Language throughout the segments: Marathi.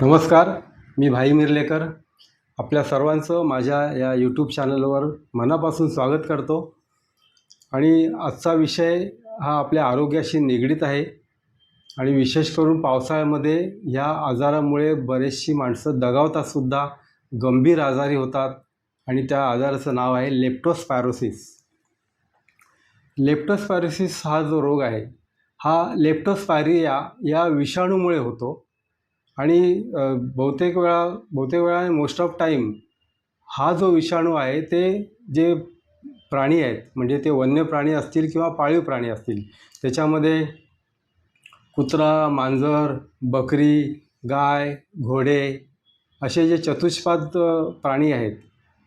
नमस्कार मी भाई मिरलेकर. आपल्या सर्वांचं माझ्या या यूट्यूब चॅनलवर मनापासून स्वागत करतो. आणि आजचा विषय हा आपल्या आरोग्याशी निगडीत आहे. आणि विशेष करून पावसाळ्यामध्ये ह्या आजारामुळे बरेचशी माणसं दगावतातसुद्धा गंभीर आजारी होतात. आणि त्या आजाराचं नाव आहे लेप्टोस्पायरोसिस. लेप्टोस्पायरोसिस हा जो रोग आहे हा लेप्टोस्पायरिया या विषाणूमुळे होतो. आणि बहुतेक वेळा बहुतेक वेळा मोस्ट ऑफ टाईम हा जो विषाणू आहे ते जे प्राणी आहेत म्हणजे ते वन्य प्राणी असतील किंवा पाळीव प्राणी असतील त्याच्यामध्ये कुत्रा मांजर बकरी गाय घोडे असे जे चतुष्पाद प्राणी आहेत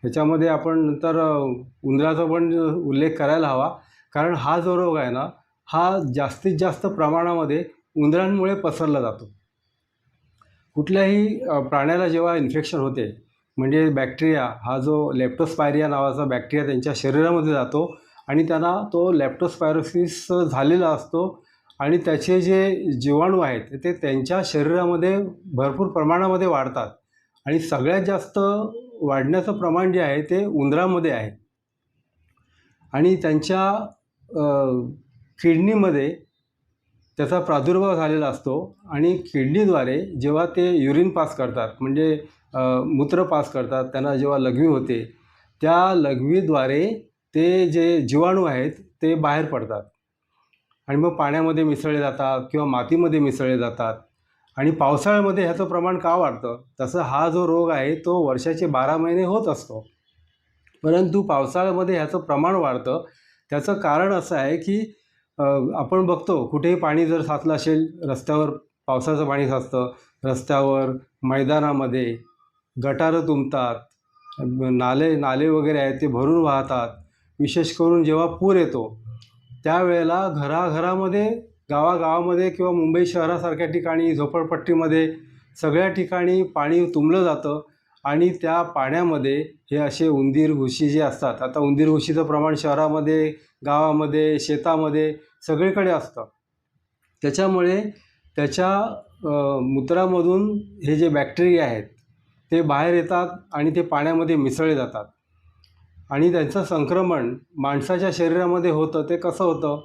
त्याच्यामध्ये आपण नंतर उंदराचा पण उल्लेख करायला हवा. कारण हा जो रोग आहे ना हा जास्तीत जास्त प्रमाणामध्ये उंदरांमुळे पसरला जातो. कुठल्याही प्राण्याला जेव्हा इन्फेक्शन होते म्हणजे बॅक्टेरिया हा जो लेप्टोस्पायरिया नावाचा बॅक्टेरिया त्यांच्या शरीरामध्ये जातो आणि त्यांना तो लेप्टोस्पायरोसिस झालेला असतो आणि त्याचे जे जीवाणू आहेत ते त्यांच्या शरीरामध्ये भरपूर प्रमाणामध्ये वाढतात आणि सगळ्यात जास्त वाढण्याचं प्रमाण जे आहे ते उंदरामध्ये आहे. आणि त्यांच्या किडनीमध्ये त्याचा प्रादुर्भाव झालेला असतो आणि किडनीद्वारे जेव्हा ते युरिन पास करतात म्हणजे मूत्र पास करतात त्यांना जेव्हा लघवी होते त्या लघवीद्वारे ते जे जीवाणू आहेत ते बाहेर पडतात. आणि मग पाण्यामध्ये मिसळले जातात किंवा मातीमध्ये मिसळले जातात. आणि पावसाळ्यामध्ये ह्याचं प्रमाण का वाढतं? तसं हा जो रोग आहे तो वर्षाचे बारा महिने होत असतो. परंतु पावसाळ्यामध्ये ह्याचं प्रमाण वाढतं. त्याचं कारण असं आहे की आपण बघतो कुठेही पाणी जर साचलं असेल रस्त्यावर पावसाचं पाणी साचतं रस्त्यावर मैदानामध्ये गटारं तुंबतात नाले नाले वगैरे आहेत ते भरून वाहतात विशेष करून जेव्हा पूर येतो त्यावेळेला घराघरामध्ये गावागावामध्ये किंवा मुंबई शहरासारख्या ठिकाणी झोपडपट्टीमध्ये सगळ्या ठिकाणी पाणी तुंबलं जातं. आणि त्या पाण्यामध्ये हे असे उंदीर घुशी जे असतात आता उंदीर घुशीचं प्रमाण शहरामध्ये गावामध्ये शेतामध्ये सगळीकडे असतं. त्याच्यामुळे त्याच्या मूत्रामधून हे जे बॅक्टेरिया आहेत ते बाहेर येतात आणि ते पाण्यामध्ये मिसळले जातात. आणि त्यांचं संक्रमण माणसाच्या शरीरामध्ये होतं ते कसं होतं?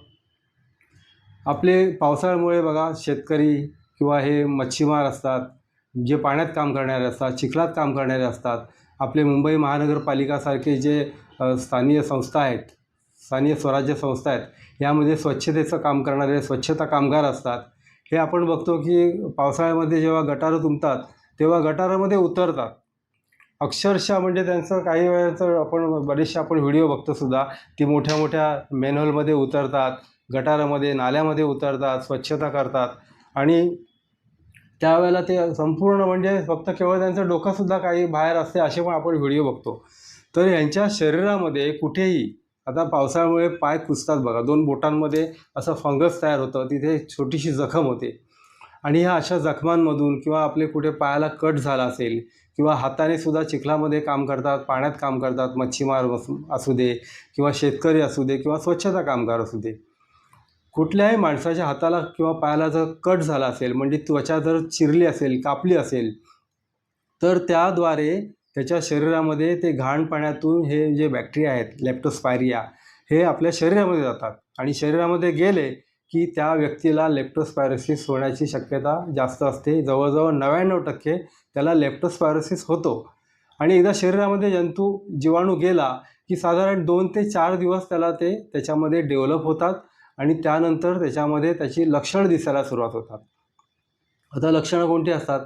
आपले पावसाळ्यामुळे बघा शेतकरी किंवा हे मच्छीमार असतात जे पाण्यात काम करणारे असतात चिखलात काम करणारे असतात आपले मुंबई महानगरपालिकासारखे जे स्थानीय संस्था आहेत स्थानीय स्वराज्य संस्था आहेत यामध्ये स्वच्छतेचं काम करणारे स्वच्छता कामगार असतात. हे आपण बघतो की पावसाळ्यामध्ये जेव्हा गटारं तुंबतात तेव्हा गटारामध्ये उतरतात. अक्षरशः म्हणजे त्यांचं काही वेळेचं आपण बरेचसे आपण व्हिडिओ बघतो सुद्धा ती मोठ्या मोठ्या मेनहोलमध्ये उतरतात गटारामध्ये नाल्यामध्ये उतरतात स्वच्छता करतात. आणि त्यावेळेला ते संपूर्ण म्हणजे फक्त केवळ त्यांचं डोकंसुद्धा काही बाहेर असते असे पण आपण व्हिडिओ बघतो. तर यांच्या शरीरामध्ये कुठेही आता पावसाळ्यामुळे पाय कुसतात बघा. दोन बोटांमध्ये असं फंगस तयार होतं तिथे छोटीशी जखम होते. आणि ह्या अशा जखमांमधून किंवा आपले कुठे पायाला कट झाला असेल किंवा हाताने सुद्धा चिखलामध्ये काम करतात पाण्यात काम करतात मच्छीमार असू असू दे किंवा शेतकरी असू दे किंवा स्वच्छता कामगार असू दे कुठल्याही माणसाच्या हाताला किंवा पायाला जर कट झाला असेल म्हणजे त्वचा जर चिरली असेल कापली असेल तर त्याद्वारे त्याच्या शरीरामध्ये ते घाण पाण्यातून हे जे बॅक्टेरिया आहेत लेप्टोस्पायरिया हे आपल्या शरीरामध्ये जातात. आणि शरीरामध्ये गेले की त्या व्यक्तीला लेप्टोस्पायरोसिस होण्याची शक्यता जास्त असते. जवळजवळ नव्याण्णव टक्के त्याला लेप्टोस्पायरोसिस होतो. आणि एकदा शरीरामध्ये जंतू जीवाणू गेला की साधारण दोन ते चार दिवस त्याला ते त्याच्यामध्ये डेव्हलप होतात. आणि त्यानंतर त्याच्यामध्ये त्याची लक्षणं दिसायला सुरुवात होतात. आता लक्षणं कोणती असतात?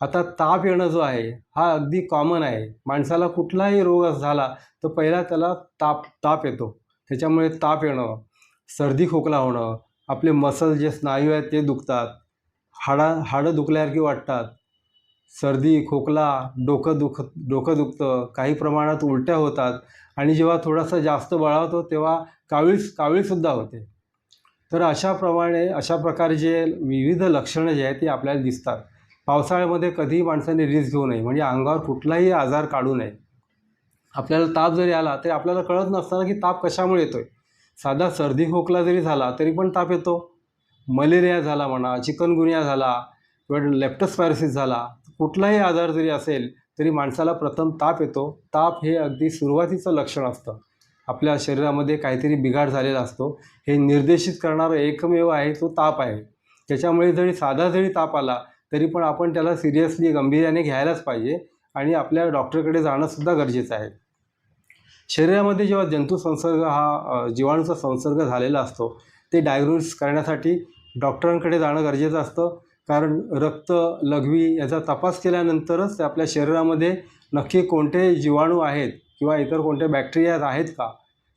आता ताप येणं जो आहे हा अगदी कॉमन आहे. माणसाला कुठलाही रोग झाला तर पहिला त्याला ताप ताप येतो. त्याच्यामुळे ताप येणं सर्दी खोकला होणं आपले मसल जे स्नायू आहेत ते दुखतात. हाडा हाडं दुखल्यासारखी वाटतात. सर्दी खोकला डोकं दुख डोकं दुखतं काही प्रमाणात उलट्या होतात. आणि जेव्हा थोडासा जास्त बळावतो तेव्हा कावीळ कावीळसुद्धा होते. तर अशाप्रमाणे अशा प्रकारे जे विविध लक्षणं जे आहेत ती आपल्याला दिसतात. पावसाळ्यामध्ये कधीही माणसाने रिस्क घेऊ नये म्हणजे अंगावर कुठलाही आजार काढू नये. आपल्याला ताप जरी आला तरी आपल्याला कळत नसताना की ताप कशामुळे येतो आहे साधा सर्दी खोकला जरी झाला तरी पण ताप येतो. मलेरिया झाला म्हणा चिकनगुनिया झाला किंवा लेप्टोस्पायरोसिस झाला कुठलाही आजार जरी असेल तरी माणसाला प्रथम ताप येतो. ताप हे अगदी सुरुवातीचं लक्षण असतं. आपल्या शरीरामध्ये काहीतरी बिघाड झालेला असतो. हे निर्देशित करणारं एकमेव आहे तो ताप आहे. त्याच्यामुळे जरी साधा जरी ताप आला तरी पण आपण त्याला सिरियसली गंभीर्याने घ्यायलाच पाहिजे आणि आपल्या डॉक्टरकडे जाणंसुद्धा गरजेचं आहे. शरीरामध्ये जेव्हा जंतू संसर्ग हा जीवाणूचा संसर्ग झालेला असतो ते डायग्नोसिस करण्यासाठी डॉक्टरांकडे जाणं गरजेचं असतं. कारण रक्त लघवी याचा तपास केल्यानंतरच ते आपल्या शरीरामध्ये नक्की कोणते जीवाणू आहेत किंवा इतर कोणते बॅक्टेरियाज आहेत का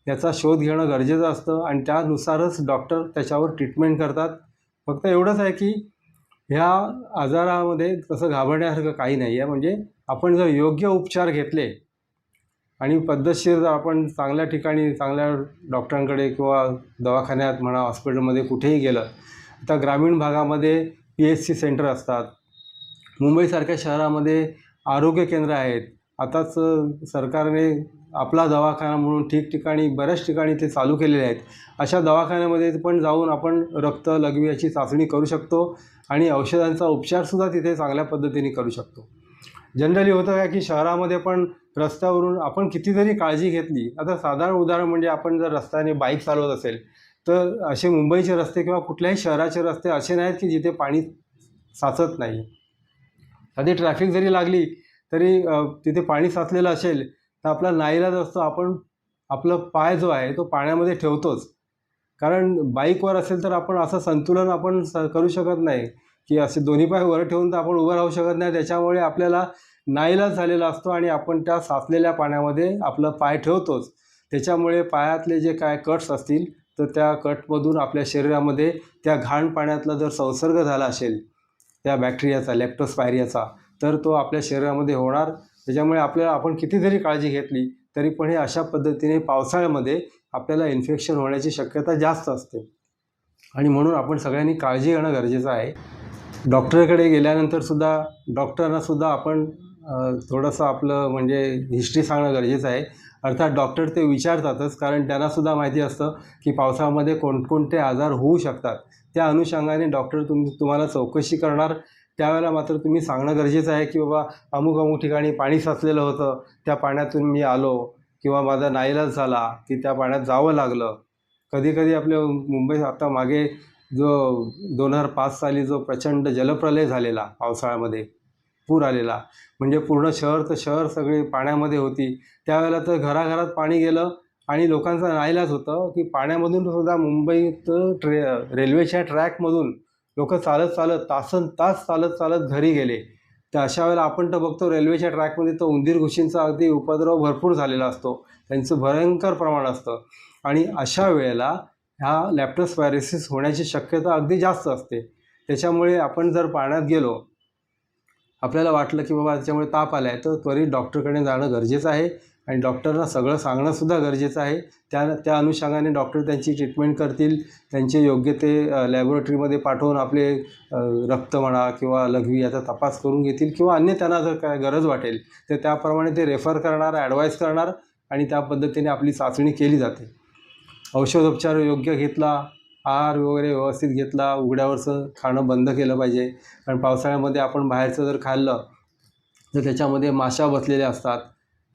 याचा शोध घेणं गरजेचं असतं आणि त्यानुसारच डॉक्टर त्याच्यावर ट्रीटमेंट करतात. फक्त एवढंच आहे की ह्या आजारामध्ये तसं घाबरण्यासारखं काही नाही आहे म्हणजे आपण जर योग्य उपचार घेतले आणि पद्धतशीर जर आपण चांगल्या ठिकाणी चांगल्या डॉक्टरांकडे किंवा दवाखान्यात म्हणा हॉस्पिटलमध्ये कुठेही गेलं आता ग्रामीण भागामध्ये पी एच सी सेंटर असतात. मुंबईसारख्या शहरामध्ये आरोग्य केंद्र आहेत. आताच सरकारने आपला दवाखाना म्हणून ठिकठिकाणी बऱ्याच ठिकाणी ते चालू केलेले आहेत. अशा दवाखान्यामध्ये पण जाऊन आपण रक्त लघवी याची चाचणी करू शकतो आणि औषधांचा उपचारसुद्धा तिथे चांगल्या पद्धतीने करू शकतो. जनरली होतं काय की शहरामध्ये पण रस्त्यावरून आपण कितीतरी काळजी घेतली. आता साधारण उदाहरण म्हणजे आपण जर रस्त्याने बाईक चालवत असेल तर असे मुंबईचे रस्ते किंवा कुठल्याही शहराचे रस्ते असे नाहीत की जिथे पाणी साचत नाही. साधी ट्रॅफिक जरी लागली तरी तिथे पाणी साचलेलं असेल तर आपला नाईलाज असतो आपण आपलं पाय जो आहे तो पाण्यामध्ये ठेवतोच. कारण बाईकवर असेल तर आपण असं संतुलन आपण स करू शकत नाही. की असे दोन्ही पाय वर ठेवून तर आपण उभं राहू शकत नाही. त्याच्यामुळे आपल्याला नाईलाज झालेला असतो आणि आपण त्या साचलेल्या पाण्यामध्ये आपलं पाय ठेवतोच. त्याच्यामुळे पायातले जे काय कट्स असतील तर त्या कटमधून आपल्या शरीरामध्ये त्या घाण पाण्यातला जर संसर्ग झाला असेल त्या बॅक्टेरियाचा लेप्टोस्पायरियाचा तर तो आपल्या शरीरामध्ये होणार. त्याच्यामुळे आपल्याला आपण किती जरी काळजी घेतली तरी पण हे अशा पद्धतीने पावसाळ्यामध्ये आपल्याला इन्फेक्शन होण्याची शक्यता जास्त असते. आणि म्हणून आपण सगळ्यांनी काळजी घेणं गरजेचं आहे. डॉक्टरकडे गेल्यानंतरसुद्धा डॉक्टरांनासुद्धा आपण थोडंसं आपलं म्हणजे हिस्ट्री सांगणं गरजेचं आहे. अर्थात डॉक्टर ते विचारतातच कारण त्यांनासुद्धा माहिती असतं की पावसामध्ये कोणकोणते आजार होऊ शकतात. त्या अनुषंगाने डॉक्टर तुम तुम्हाला चौकशी करणार. त्यावेळेला मात्र तुम्ही सांगणं गरजेचं आहे की बाबा अमुक अमुक ठिकाणी पाणी साचलेलं होतं त्या पाण्यातून मी आलो किंवा माझा नाईलाज झाला की त्या पाण्यात जावं लागलं. कधीकधी आपल्या मुंबईत आता मागे जो दोन हजार पाच साली जो प्रचंड जलप्रलय झालेला पावसाळ्यामध्ये पूर आलेला म्हणजे पूर्ण शहर तर शहर सगळे पाण्यामध्ये होती. त्यावेळेला तर घराघरात पाणी गेलं आणि लोकांचा नाईलाज होतं की पाण्यामधून सुद्धा मुंबईत ट्रे रेल्वेच्या ट्रॅकमधून लोक चालत चालत तासन तास चालत चालत घरी गेले. तर अशा वेळेला आपण तर बघतो रेल्वेच्या ट्रॅकमध्ये तर उंदीर घुशींचा अगदी उपद्रव भरपूर झालेला असतो. त्यांचं भयंकर प्रमाण असतं. आणि अशा वेळेला ह्या लॅप्टोस्पायरोसिस होण्याची शक्यता अगदी जास्त असते. त्याच्यामुळे आपण जर पाण्यात गेलो आपल्याला वाटलं की बाबा त्याच्यामुळे ताप आला आहे तर त्वरित डॉक्टरकडे जाणं गरजेचं आहे. आणि डॉक्टरना सगळं सांगणंसुद्धा गरजेचं आहे. त्या त्या अनुषंगाने डॉक्टर त्यांची ट्रीटमेंट करतील. त्यांचे योग्य ते लॅबोरेटरीमध्ये पाठवून आपले रक्त म्हणा किंवा लघवी याचा तपास करून घेतील किंवा अन्य त्यांना जर काय गरज वाटेल तर त्याप्रमाणे ते रेफर करणार ॲडवाईस करणार आणि त्या पद्धतीने आपली चाचणी केली जाते. औषधोपचार योग्य घेतला आहार वगैरे व्यवस्थित घेतला उघड्यावरचं खाणं बंद केलं पाहिजे. कारण पावसाळ्यामध्ये आपण बाहेरचं जर खाल्लं तर त्याच्यामध्ये माशा बसलेल्या असतात.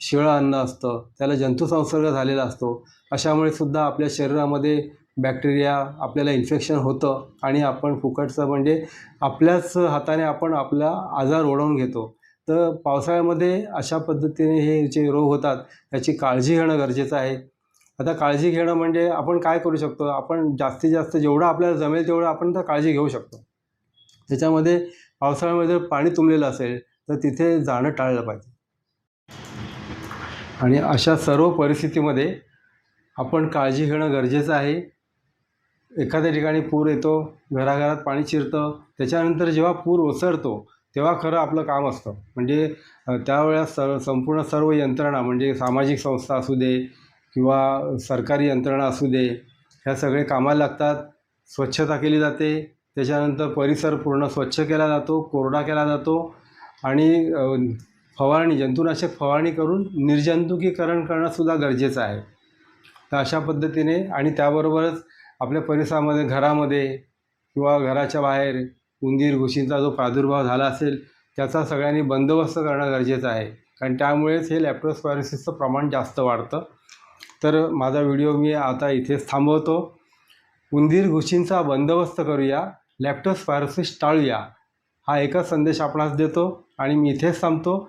शिळं अन्न असतं त्याला जंतुसंसर्ग झालेला असतो. अशामुळे सुद्धा आपल्या शरीरामध्ये बॅक्टेरिया आपल्याला इन्फेक्शन होतं आणि आपण फुकटचं म्हणजे आपल्याच हाताने आपण आपला आजार ओढवून घेतो. तर पावसाळ्यामध्ये अशा पद्धतीने हे जे रोग होतात त्याची काळजी घेणं गरजेचं आहे. आता काळजी घेणं म्हणजे आपण काय करू शकतो? आपण जास्तीत जास्त जेवढं आपल्याला जमेल तेवढं आपण तर काळजी घेऊ शकतो. त्याच्यामध्ये पावसाळ्यामध्ये जर पाणी तुंबलेलं असेल तर तिथे जाणं टाळलं पाहिजे. आणि अशा सर्व परिस्थितीमध्ये आपण काळजी घेणं गरजेचं आहे. एखाद्या ठिकाणी पूर येतो घराघरात पाणी शिरतं त्याच्यानंतर जेव्हा पूर ओसरतो तेव्हा खरं आपलं काम असतं. म्हणजे अ, त्यावेळेस स संपूर्ण सर्व यंत्रणा म्हणजे सामाजिक संस्था असू दे किंवा सरकारी यंत्रणा असू दे ह्या सगळे कामाला लागतात. स्वच्छता केली जाते. त्याच्यानंतर परिसर पूर्ण स्वच्छ केला जातो कोरडा केला जातो. आणि फवारणी जंतुनाशक फवारणी करून निर्जंतुकीकरण करणंसुद्धा गरजेचं आहे. तर अशा पद्धतीने आणि त्याबरोबरच आपल्या परिसरामध्ये घरामध्ये किंवा घराच्या बाहेर उंदीर घुशींचा जो प्रादुर्भाव झाला असेल त्याचा सगळ्यांनी बंदोबस्त करणं गरजेचं आहे. कारण त्यामुळेच हे लॅप्टोस्पायरोसिसचं प्रमाण जास्त वाढतं. तर माझा व्हिडिओ मी आता इथेच थांबवतो. उंदीर घुशींचा बंदोबस्त करूया लॅप्टोस्पायरोसिस टाळूया. हा एकच संदेश आपणास देतो आणि मी इथेच थांबतो.